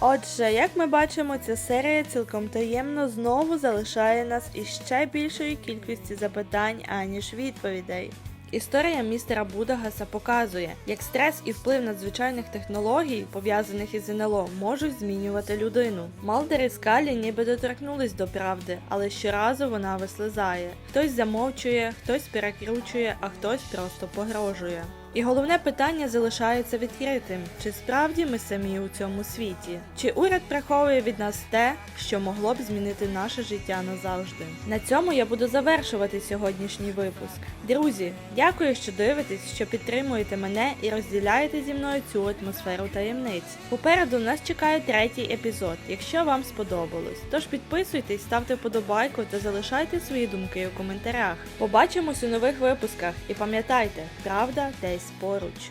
Отже, як ми бачимо, ця серія цілком таємно знову залишає нас із ще більшою кількістю запитань, аніж відповідей. Історія містера Будагаса показує, як стрес і вплив надзвичайних технологій, пов'язаних із НЛО, можуть змінювати людину. Малдер і Скалі ніби доторкнулись до правди, але щоразу вона вислизає. Хтось замовчує, хтось перекручує, а хтось просто погрожує. І головне питання залишається відкритим: чи справді ми самі у цьому світі? Чи уряд приховує від нас те, що могло б змінити наше життя назавжди? На цьому я буду завершувати сьогоднішній випуск. Друзі, дякую, що дивитесь, що підтримуєте мене і розділяєте зі мною цю атмосферу таємниць. Попереду нас чекає третій епізод, якщо вам сподобалось. Тож підписуйтесь, ставте вподобайку та залишайте свої думки у коментарях. Побачимось у нових випусках і пам'ятайте, правда десь десь поруч.